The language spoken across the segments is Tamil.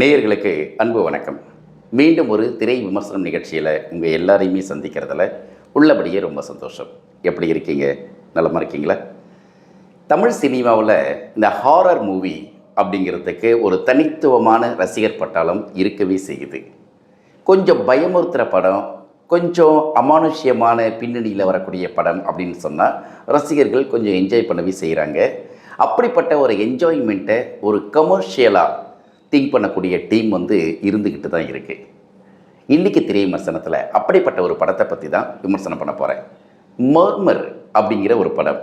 நேயர்களுக்கு அன்பு வணக்கம். மீண்டும் ஒரு திரை விமர்சனம் நிகழ்ச்சியில் உங்கள் எல்லாரையுமே சந்திக்கிறதுல உள்ளபடியே ரொம்ப சந்தோஷம். எப்படி இருக்கீங்க? நலமாக இருக்கீங்களா? தமிழ் சினிமாவில் இந்த ஹாரர் மூவி அப்படிங்கிறதுக்கு ஒரு தனித்துவமான ரசிகர் பட்டாளம் இருக்கவே செய்யுது. கொஞ்சம் பயமுறுத்துகிற படம் கொஞ்சம் அமானுஷ்யமான பின்னணியில் வரக்கூடிய படம் அப்படின்னு சொன்னால் ரசிகர்கள் கொஞ்சம் என்ஜாய் பண்ணவே செய்கிறாங்க அப்படிப்பட்ட ஒரு என்ஜாய்மெண்ட்டை ஒரு கமர்ஷியலாக திங்க் பண்ணக்கூடிய டீம் வந்து இருந்துக்கிட்டு தான் இருக்குது இன்றைக்கி திரை விமர்சனத்தில் அப்படிப்பட்ட ஒரு படத்தை பற்றி தான் விமர்சனம் பண்ண போகிறேன் மர்மர் அப்படிங்கிற ஒரு படம்.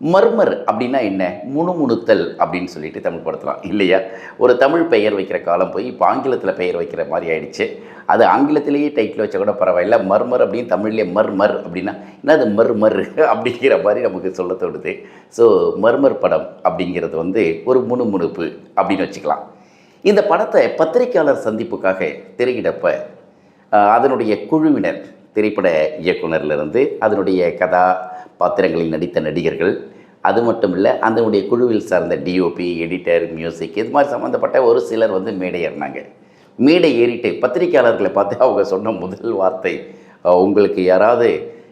மர்மர் அப்படின்னா என்ன? முணுமுணுத்தல் அப்படின்னு சொல்லிட்டு தமிழ் படுத்தலாம். இல்லையா? ஒரு தமிழ் பெயர் வைக்கிற காலம் போய் இப்போ ஆங்கிலத்தில் பெயர் வைக்கிற மாதிரி ஆயிடுச்சு. அது ஆங்கிலத்திலேயே டைட்டில் வச்சா கூட பரவாயில்ல. மர்மர் அப்படின்னு தமிழ்லேயே மர்மர் அப்படின்னா என்னது மர்மர் அப்படிங்கிற மாதிரி நமக்கு சொல்ல தோணுது. ஸோ மர்மர் படம் அப்படிங்கிறது வந்து ஒரு முணுமுணுப்பு அப்படின்னு வச்சுக்கலாம். இந்த படத்தை பத்திரிக்கையாளர் சந்திப்புக்காக திரையிடப்ப அதனுடைய குழுவினர் திரைப்பட இயக்குனர்லேருந்து அதனுடைய கதா பாத்திரங்களில் நடித்த நடிகர்கள் அது மட்டும் இல்லை அதனுடைய குழுவில் சார்ந்த டிஓபி எடிட்டர் மியூசிக் இது மாதிரி சம்மந்தப்பட்ட ஒரு சிலர் வந்து மேடை ஏறினாங்க. மேடை ஏறிட்டு பத்திரிக்கையாளர்களை பார்த்து அவங்க சொன்ன முதல் வார்த்தை உங்களுக்கு யாராவது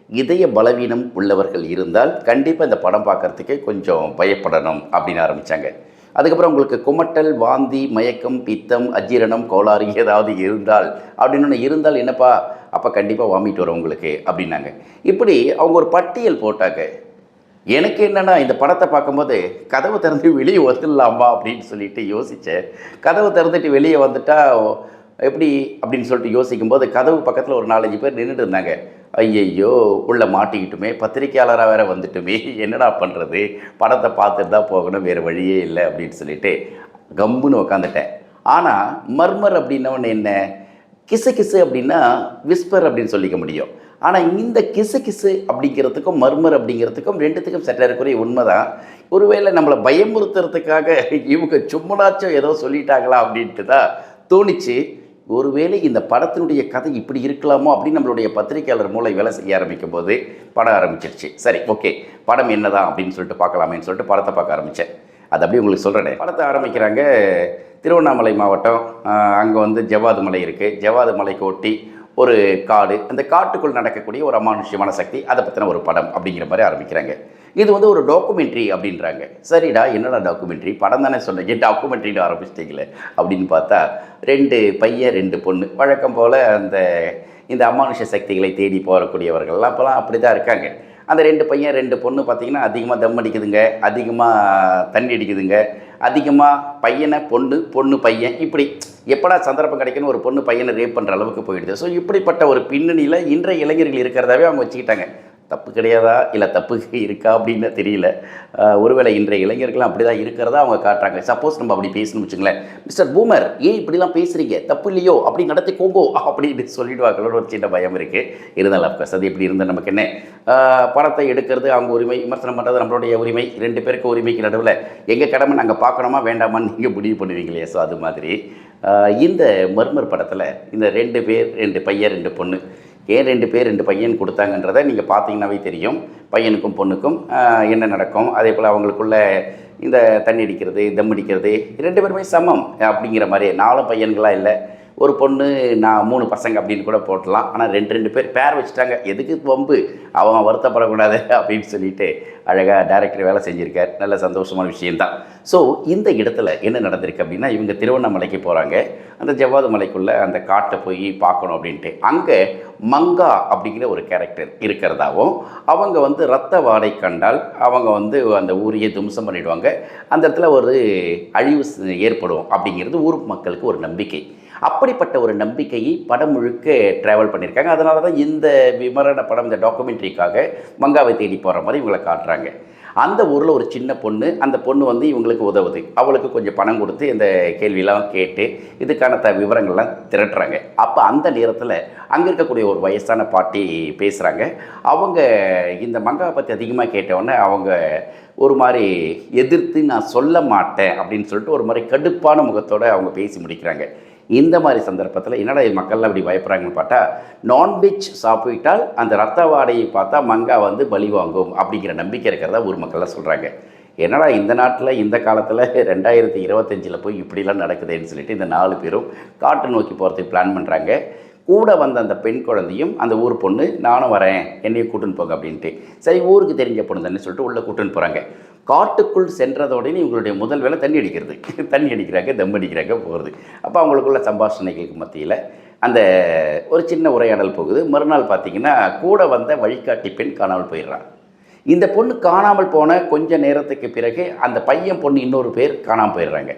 இதய பலவீனம் உள்ளவர்கள் இருந்தால் கண்டிப்பாக இந்த படம் பார்க்கறதுக்கு கொஞ்சம் பயப்படணும் அப்படின்னு ஆரம்பித்தாங்க அதுக்கப்புறம் உங்களுக்கு குமட்டல் வாந்தி மயக்கம் பித்தம் அஜீரணம் கோளாறு ஏதாவது இருந்தால் அப்படின்னு இருந்தால் என்னப்பா? அப்போ கண்டிப்பாக வாமிட் வரும் உங்களுக்கு அப்படின்னாங்க. இப்படி அவங்க ஒரு பட்டியல் போட்டாங்க. எனக்கு என்னென்னா இந்த படத்தை பார்க்கும்போது கதவு திறந்து வெளியே வந்துடலாமா அப்படின்னு சொல்லிட்டு யோசித்தேன் கதவு திறந்துட்டு வெளியே வந்துட்டா எப்படி அப்படின்னு சொல்லிட்டு யோசிக்கும்போது கதவு பக்கத்தில் ஒரு நாலஞ்சு பேர் நின்றுட்டு இருந்தாங்க. ஐயையோ உள்ளே மாட்டிக்கிட்டுமே பத்திரிக்கையாளராக வேறு வந்துட்டுமே என்னடா பண்ணுறது படத்தை பார்த்துட்டு தான் போகணும் வேறு வழியே இல்லை அப்படின்னு சொல்லிட்டு கம்முன்னு உக்காந்துட்டேன். ஆனால் மர்மர் அப்படின்னவன் என்ன? கிசு கிசு அப்படின்னா விஸ்பர் அப்படின்னு சொல்லிக்க முடியும். ஆனால் இந்த கிசு கிசு அப்படிங்கிறதுக்கும் மர்மர் அப்படிங்கிறதுக்கும் ரெண்டுத்துக்கும் சென்றக்குரிய உண்மை தான் ஒருவேளை நம்மளை பயமுறுத்துறதுக்காக இவங்க சும்மனாச்சும் ஏதோ சொல்லிட்டாங்களா அப்படின்ட்டு தான் தோணிச்சு. ஒருவேளை இந்த படத்தினுடைய கதை இப்படி இருக்கலாமோ அப்படின்னு நம்மளுடைய பத்திரிகையாளர் மூளை வேலை செய்ய ஆரம்பிக்கும் போது படம் ஆரம்பிச்சிருச்சு. சரி ஓகே. படம் என்னதான் அப்படின்னு சொல்லிட்டு பார்க்கலாமேன்னு சொல்லிட்டு படத்தை பார்க்க ஆரம்பித்தேன் அது அப்படியே உங்களுக்கு சொல்கிறேன் படத்தை ஆரம்பிக்கிறாங்க திருவண்ணாமலை மாவட்டம். அங்கே வந்து ஜவாது மலை இருக்குது ஜவாது மலைக்கு ஒட்டி ஒரு காடு. அந்த காட்டுக்குள் நடக்கக்கூடிய ஒரு அமானுஷ்யமான சக்தி அதை பற்றின ஒரு படம் அப்படிங்கிற மாதிரி ஆரம்பிக்கிறாங்க. இது வந்து ஒரு டாக்குமெண்ட்ரி அப்படின்றாங்க. சரிடா என்னடா டாக்குமெண்ட்ரி படம் தானே சொன்னீங்க டாக்குமெண்ட்ரின்னு ஆரம்பிச்சிட்டிங்களே? அப்படின்னு பார்த்தா ரெண்டு பையன் ரெண்டு பொண்ணு. வழக்கம் போல் அந்த இந்த அமானுஷ சக்திகளை தேடி போகக்கூடியவர்கள்லாம் அப்போலாம் அப்படி தான் இருக்காங்க. அந்த ரெண்டு பையன் ரெண்டு பொண்ணு பார்த்தீங்கன்னா அதிகமாக தம் அடிக்குதுங்க அதிகமாக தண்ணி அடிக்குதுங்க அதிகமாக பையனை பொண்ணு பொண்ணு பையன். இப்படி எப்படா சந்தர்ப்பம் கிடைக்குன்னு ஒரு பொண்ணு பையனை ரேப் பண்ணுற அளவுக்கு போயிடுது. ஸோ இப்படிப்பட்ட ஒரு பின்னணியில் இன்றைய இளைஞர்கள் இருக்கிறதாவே அவங்க வச்சுக்கிட்டாங்க. தப்பு கிடையாதா? இல்லை தப்பு இருக்கா அப்படின்னு தெரியல. ஒருவேளை இன்றைய இளைஞர்களும் அப்படி தான் இருக்கிறதா அவங்க காட்டுறாங்க சப்போஸ் நம்ம அப்படி பேசணும்னு வச்சுங்களேன் மிஸ்டர் பூமர் ஏன் இப்படிலாம் பேசுகிறீங்க தப்பு இல்லையோ? அப்படி நடத்திக்கோங்கோ அப்படின்னு சொல்லிடுவாங்களோட ஒரு சின்ன பயம் இருக்குது இருந்தாலும் அஃப்கோர்ஸ் அது எப்படி இருந்தால் நமக்கு என்ன? படத்தை எடுக்கிறது அவங்க உரிமை விமர்சனம் பண்ணுறது நம்மளுடைய உரிமை. ரெண்டு பேருக்கு உரிமைக்கு நடுவில் எங்கள் கடமை நாங்கள் பார்க்கணுமா வேண்டாமான்னு நீங்கள் முடிவு பண்ணுவீங்க இல்லையா ஸோ அது மாதிரி. இந்த மர்மர் படத்தில் இந்த ரெண்டு பேர் ரெண்டு பையன் ரெண்டு பொண்ணு ஏன் ரெண்டு பேர் ரெண்டு பையன் கொடுத்தாங்கன்றதை நீங்கள் பார்த்தீங்கன்னாவே தெரியும். பையனுக்கும் பொண்ணுக்கும் என்ன நடக்கும். அதே போல் அவங்களுக்குள்ள இந்த தண்ணி அடிக்கிறது தம் அடிக்கிறது ரெண்டு பேருமே சமம் அப்படிங்கிற மாதிரி நாலும் பையன்களாக இல்லை. ஒரு பொண்ணு நான் மூணு பசங்க அப்படின்னு கூட போட்டலாம். ஆனால் ரெண்டு ரெண்டு பேர் பேர் வச்சுட்டாங்க. எதுக்கு வம்பு? அவன் வருத்தப்படக்கூடாது அப்படின்னு சொல்லிட்டு அழகாக டேரக்டர் வேலை செஞ்சுருக்கார். நல்ல சந்தோஷமான விஷயம்தான். ஸோ இந்த இடத்துல என்ன நடந்திருக்கு அப்படின்னா இவங்க திருவண்ணாமலைக்கு போகிறாங்க அந்த ஜவ்வாது மலைக்குள்ளே அந்த காட்டை போய் பார்க்கணும் அப்படின்ட்டு. அங்கே மங்கா அப்படிங்கிற ஒரு கேரக்டர் இருக்கிறதாவும் அவங்க வந்து ரத்த வாடை கண்டால் அவங்க வந்து அந்த ஊரையே தும்சம் பண்ணிவிடுவாங்க அந்த இடத்துல ஒரு அழிவு ஏற்படும் அப்படிங்கிறது ஊர் மக்களுக்கு ஒரு நம்பிக்கை. அப்படிப்பட்ட ஒரு நம்பிக்கையை படம் முழுக்க ட்ராவல் பண்ணியிருக்காங்க. அதனால தான் இந்த விமரண படம் இந்த டாக்குமெண்ட்ரிக்காக மங்காவை தேடி போகிற மாதிரி இவங்களை காட்டுறாங்க. அந்த ஊரில் ஒரு சின்ன பொண்ணு அந்த பொண்ணு வந்து இவங்களுக்கு உதவுது. அவளுக்கு கொஞ்சம் பணம் கொடுத்து இந்த கேள்வியெல்லாம் கேட்டு இதுக்கான த விவரங்கள்லாம் திரட்டுறாங்க. அப்போ அந்த நேரத்தில் அங்கே இருக்கக்கூடிய ஒரு வயசான பாட்டி பேசுகிறாங்க அவங்க இந்த மங்காவை பற்றி அதிகமாக கேட்டவுடனே அவங்க ஒரு மாதிரி எதிர்த்து நான் சொல்ல மாட்டேன் அப்படின்னு சொல்லிட்டு ஒரு மாதிரி கடுப்பான முகத்தோடு அவங்க பேசி முடிக்கிறாங்க. இந்த மாதிரி சந்தர்ப்பத்தில் என்னடா இது மக்கள்லாம் இப்படி பயப்படுறாங்கன்னு பார்த்தா நான்வெஜ் சாப்பிட்டால் அந்த ரத்த வாடையை பார்த்தா மங்கா வந்து பலி வாங்கும் அப்படிங்கிற நம்பிக்கை இருக்கிறதா ஊர் மக்கள்லாம் சொல்கிறாங்க என்னடா இந்த நாட்டில் இந்த காலத்தில் ரெண்டாயிரத்தி இருபத்தஞ்சில் போய் இப்படிலாம் நடக்குதுன்னு சொல்லிட்டு இந்த நாலு பேரும் காட்டு நோக்கி போகிறதுக்கு பிளான் பண்ணுறாங்க கூட வந்த அந்த பெண் குழந்தையும் அந்த ஊர் பொண்ணு நானும் வரேன் என்னையும் கூட்டுன்னு போங்க அப்படின்ட்டு. சரி ஊருக்கு தெரிஞ்ச பொண்ணு தானே சொல்லிட்டு உள்ளே கூட்டுன்னு போகிறாங்க காட்டுக்குள் சென்றதோடனே இவங்களுடைய முதல் வேலை தண்ணி அடிக்கிறது. தண்ணி அடிக்கிறாங்க தம் அடிக்கிறாங்க போகிறது அப்போ அவங்களுக்குள்ள சம்பாஷணைகளுக்கு மத்தியில் அந்த ஒரு சின்ன உரையாடல் போகுது. மறுநாள் பார்த்திங்கன்னா கூட வந்த வழிகாட்டி பெண் காணாமல் போயிடுறான் இந்த பொண்ணு காணாமல் போன கொஞ்ச நேரத்துக்கு பிறகு அந்த பையன் பொண்ணு இன்னொரு பேர் காணாமல் போயிடுறாங்க.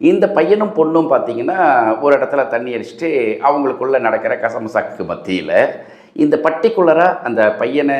இந்த பையனும் பொண்ணும் பார்த்தீங்கன்னா ஒரு இடத்துல தண்ணி அடிச்சுட்டு அவங்களுக்குள்ளே நடக்கிற கசமசாக்கு மத்தியில் இந்த பர்டிகுலராக அந்த பையனை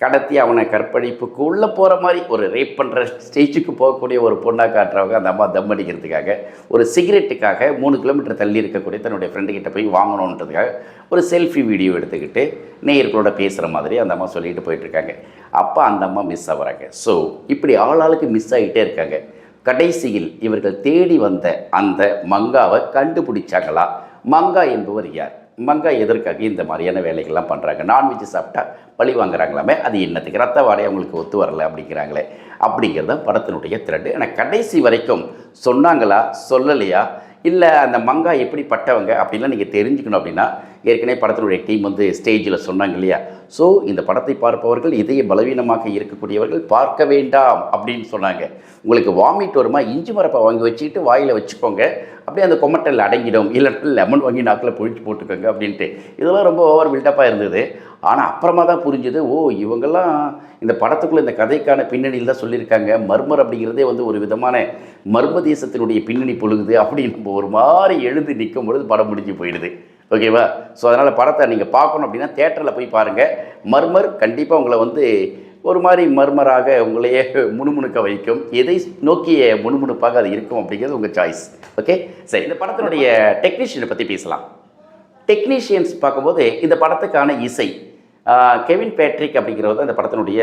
கடத்தி அவனை கற்பழிப்புக்கு உள்ளே போகிற மாதிரி ஒரு ரேப் பண்ணுற ஸ்டேஜுக்கு போகக்கூடிய ஒரு பொண்ணாக காட்டுறவங்க அந்த அம்மா தம் அடிக்கிறதுக்காக ஒரு சிகரெட்டுக்காக மூணு கிலோமீட்டர் தள்ளி இருக்கக்கூடிய தன்னுடைய ஃப்ரெண்டுக்கிட்ட போய் வாங்கணுன்றதுக்காக ஒரு செல்ஃபி வீடியோ எடுத்துக்கிட்டு நேயர்களோட பேசுகிற மாதிரி அந்த அம்மா சொல்லிட்டு போயிட்டுருக்காங்க. அப்போ அந்த அம்மா மிஸ் ஆகுறாங்க. ஸோ இப்படி ஆளாளுக்கு மிஸ் ஆகிட்டே இருக்காங்க. கடைசியில் இவர்கள் தேடி வந்த அந்த மங்காவை கண்டுபிடிச்சாங்களா? மங்கா என்பவர் யார்? மங்காய் எதற்காக இந்த மாதிரியான வேலைகள்லாம் பண்ணுறாங்க நான்வெஜ் சாப்பிட்டா பழி வாங்குறாங்களாமே அது என்னத்துக்கு? ரத்த வாடகை அவங்களுக்கு ஒத்து வரல அப்படிங்கிறாங்களே அப்படிங்கிறது தான் படத்தினுடைய த்ரெட்டு ஆனால் கடைசி வரைக்கும் சொன்னாங்களா சொல்லலையா? இல்லை அந்த மங்கா எப்படிப்பட்டவங்க அப்படின்லாம் நீங்கள் தெரிஞ்சுக்கணும் அப்படின்னா ஏற்கனவே படத்தினுடைய டீம் வந்து ஸ்டேஜில் சொன்னாங்க இல்லையா? ஸோ இந்த படத்தை பார்ப்பவர்கள் இதய பலவீனமாக இருக்கக்கூடியவர்கள் பார்க்க வேண்டாம் அப்படின்னு சொன்னாங்க. உங்களுக்கு வாமிட் வருமா? இஞ்சி மரப்பை வாங்கி வச்சுக்கிட்டு வாயில் வச்சுக்கோங்க. அப்படியே அந்த கொமட்டல் அடங்கிடும். இல்லைன்னா லெமன் வாங்கி நாக்கில் பொழிச்சு போட்டுக்கோங்க அப்படின்ட்டு. இதெல்லாம் ரொம்ப ஓவர் பில்டப்பாக இருந்தது. ஆனால் அப்புறமா தான் புரிஞ்சுது ஓ இவங்கெல்லாம் இந்த படத்துக்குள்ளே இந்த கதைக்கான பின்னணியில் தான் சொல்லியிருக்காங்க. மர்மர் அப்படிங்கிறதே வந்து ஒரு விதமான மர்ம தேசத்தினுடைய பின்னணி பொழுகுது அப்படின்னு நம்ம ஒரு மாதிரி எழுந்து நிற்கும் பொழுது படம் முடிஞ்சு போயிடுது. ஓகேவா? ஸோ அதனால் படத்தை நீங்கள் பார்க்கணும் அப்படின்னா தேட்டரில் போய் பாருங்கள் மர்மர் கண்டிப்பாக உங்களை வந்து ஒரு மாதிரி மர்மராக உங்களையே முணுமுணுக்க வைக்கும். எதை நோக்கிய முணுமுணுப்பாக அது இருக்கும் அப்படிங்கிறது உங்கள் சாய்ஸ் ஓகே சரி இந்த படத்தினுடைய டெக்னீஷியனை பற்றி பேசலாம். டெக்னீஷியன்ஸ் பார்க்கும்போது இந்த படத்துக்கான இசை கெவின் பேட்ரிக் அப்படிங்கிறது தான் இந்த படத்தினுடைய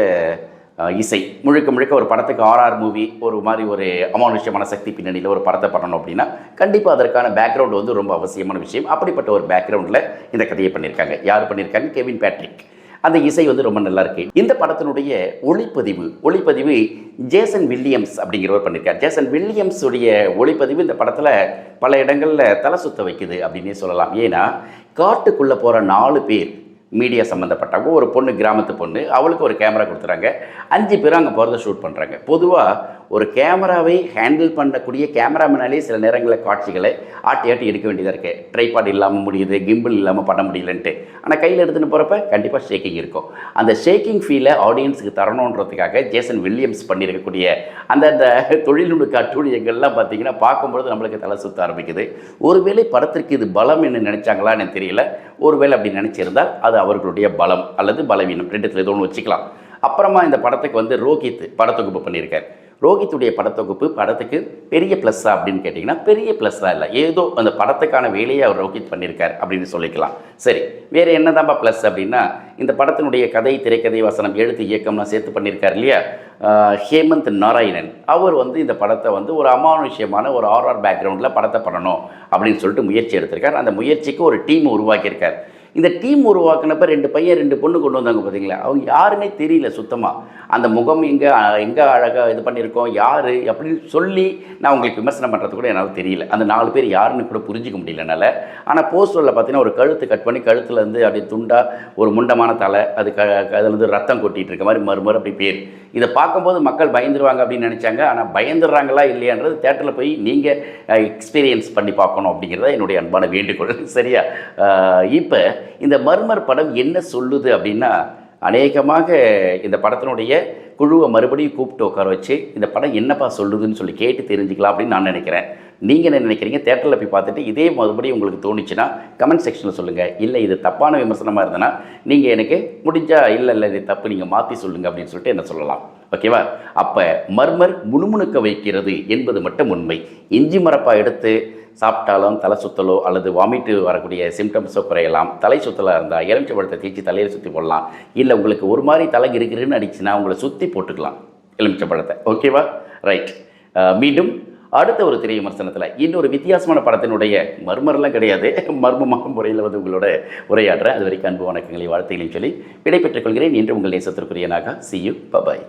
இசை. முழுக்க முழுக்க ஒரு படத்துக்கு ஆர்ஆர் மூவி ஒரு மாதிரி ஒரு அமானுஷ்யமான சக்தி பின்னணியில் ஒரு படத்தை பண்ணணும் அப்படின்னா கண்டிப்பாக அதற்கான பேக்ரவுண்ட் வந்து ரொம்ப அவசியமான விஷயம். அப்படிப்பட்ட ஒரு பேக்ரவுண்டில் இந்த கதையை பண்ணியிருக்காங்க யார் பண்ணியிருக்காங்க கெவின் பேட்ரிக். அந்த இசை வந்து ரொம்ப நல்லா இருக்கு. இந்த படத்தினுடைய ஒளிப்பதிவு ஒளிப்பதிவு ஜேசன் வில்லியம்ஸ் அப்படிங்கிறவர் பண்ணியிருக்கார் ஜேசன் வில்லியம்ஸ் உடைய ஒளிப்பதிவு இந்த படத்தில் பல இடங்களில் தலை சுத்த வைக்குது அப்படின்னே சொல்லலாம். ஏன்னா காட்டுக்குள்ளே போகிற நாலு பேர் மீடியா சம்மந்தப்பட்டவங்க ஒரு பொண்ணு கிராமத்து பொண்ணு அவளுக்கு ஒரு கேமரா கொடுத்துறாங்க. அஞ்சு பேரும் அங்கே போகிறத ஷூட் பண்ணுறாங்க பொதுவாக ஒரு கேமராவை ஹேண்டில் பண்ணக்கூடிய கேமராமேனாலே சில நேரங்களில் காட்சிகளை ஆட்டி ஆட்டி எடுக்க வேண்டியதாக இருக்குது ட்ரைபாட் இல்லாமல் முடியுது கிம்பிள் இல்லாமல் பண்ண முடியலன்ட்டு. ஆனால் கையில் எடுத்துன்னு போகிறப்ப கண்டிப்பாக ஷேக்கிங் இருக்கும். அந்த ஷேக்கிங் ஃபீலை ஆடியன்ஸுக்கு தரணுன்றதுக்காக ஜேசன் வில்லியம்ஸ் பண்ணியிருக்கக்கூடிய அந்த அந்த தொழில்நுட்ப அட்டூழியங்கள்லாம் பார்த்தீங்கன்னா பார்க்கும்பொழுது நம்மளுக்கு தலை சுத்த ஆரம்பிக்குது. ஒருவேளை படத்திற்கு இது பலம் என்ன நினச்சாங்களா எனக்கு தெரியல. ஒருவேளை அப்படி நினச்சிருந்தால் அது அவர்களுடைய பலம் அல்லது பலவீனம். ரெண்டுத்தில் ஏதோ ஒன்று வச்சுக்கலாம். அப்புறமா இந்த படத்துக்கு வந்து ரோஹித் படத்தொகுப்பு பண்ணியிருக்கார். ரோஹித்துடைய படத்தொகுப்பு படத்துக்கு பெரிய ப்ளஸ்ஸா அப்படின்னு கேட்டிங்கன்னா பெரிய ப்ளஸ்ஸாக இல்லை. ஏதோ அந்த படத்துக்கான வேலையை அவர் ரோஹித் பண்ணியிருக்கார் அப்படின்னு சொல்லிக்கலாம். சரி வேறு என்னதான்பா ப்ளஸ் அப்படின்னா இந்த படத்தினுடைய கதை திரைக்கதை வசனம் எழுத்து இயக்கம்லாம் சேர்த்து பண்ணியிருக்கார் இல்லையா? ஹேமந்த் நாராயணன். அவர் வந்து இந்த படத்தை வந்து ஒரு அமானுஷ்யமான ஒரு ஆர்ஆர் பேக்ரவுண்டில் படத்தை பண்ணணும் அப்படின்னு சொல்லிட்டு முயற்சி எடுத்திருக்கார். அந்த முயற்சிக்கு ஒரு டீம் உருவாக்கியிருக்கார். இந்த டீம் உருவாக்கினப்ப ரெண்டு பையன் ரெண்டு பொண்ணு கொண்டு வந்தாங்க பார்த்தீங்களா அவங்க யாருன்னே தெரியல சுத்தமாக அந்த முகம் எங்கே எங்கே அழகாக இது பண்ணியிருக்கோம் யார் அப்படின்னு சொல்லி நான் உங்களுக்கு விமர்சனம் பண்ணுறது கூட என்னால் தெரியல. அந்த நாலு பேர் யாருன்னு கூட புரிஞ்சிக்க முடியலனால ஆனால் போஸ்டரில் பார்த்தீங்கன்னா ஒரு கழுத்து கட் பண்ணி கழுத்தில் இருந்து அப்படியே துண்டாக ஒரு முண்டமான தலை அது க அதுலேருந்து ரத்தம் கொட்டிகிட்டு இருக்க மாதிரி மறுமறு அப்படி பேர். இதை பார்க்கும்போது மக்கள் பயந்துருவாங்க அப்படின்னு நினச்சாங்க. ஆனால் பயந்துடுறாங்களா இல்லையான்றது தேட்டரில் போய் நீங்கள் எக்ஸ்பீரியன்ஸ் பண்ணி பார்க்கணும் அப்படிங்கிறத என்னுடைய அன்பான வேண்டுகோள். சரியா? இப்போ இந்த மர்மர் படம் என்ன சொல்லுது அப்படின்னா அநேகமாக இந்த படத்தினுடைய குழுவை மறுபடியும் கூப்பிட்டு உட்கார வச்சு இந்த படம் என்னப்பா சொல்லுதுன்னு சொல்லி கேட்டு தெரிஞ்சுக்கலாம் அப்படின்னு நான் நினைக்கிறேன். நீங்கள் என்ன நினைக்கிறீங்க? தேட்டரில் போய் பார்த்துட்டு இதே மறுபடியும் உங்களுக்கு தோணுச்சுன்னா கமெண்ட் செக்ஷனில் சொல்லுங்கள் இல்லை இது தப்பான விமர்சனமாக இருந்ததுன்னா நீங்கள் எனக்கு முடிஞ்சா இல்லை இல்லை இது தப்பு நீங்கள் மாற்றி சொல்லுங்கள் அப்படின்னு சொல்லிட்டு என்ன சொல்லலாம். ஓகேவா அப்போ மர்மர் முணுமுணுக்க வைக்கிறது என்பது மட்டும் உண்மை. இஞ்சி மரப்பாக எடுத்து சாப்பிட்டாலும் தலை சுத்தலோ அல்லது வாமிட்டு வரக்கூடிய சிம்டம்ஸோ குறையலாம். தலை சுத்தலாக இருந்தால் எலுமிச்சை பழத்தை தேய்ச்சி தலையில் சுற்றி போடலாம். இல்லை உங்களுக்கு ஒரு மாதிரி தலை இருக்குன்னு அடிச்சுன்னா உங்களை சுற்றி போட்டுக்கலாம் எலுமிச்சை பழத்தை. ஓகேவா ரைட் மீண்டும் அடுத்த ஒரு திரை விமர்சனத்தில் இன்னொரு வித்தியாசமான படத்தினுடைய மர்மரெல்லாம் கிடையாது. மர்மமான முறையில் வந்து உங்களோட உரையாடுறேன். அது வரைக்கும் அன்பு வணக்கங்களை வாழ்த்துகளையும் சொல்லி விடைபெற்றுக் கொள்கிறேன். இன்று உங்கள் நேசத்திற்குரிய Naga. See you bye bye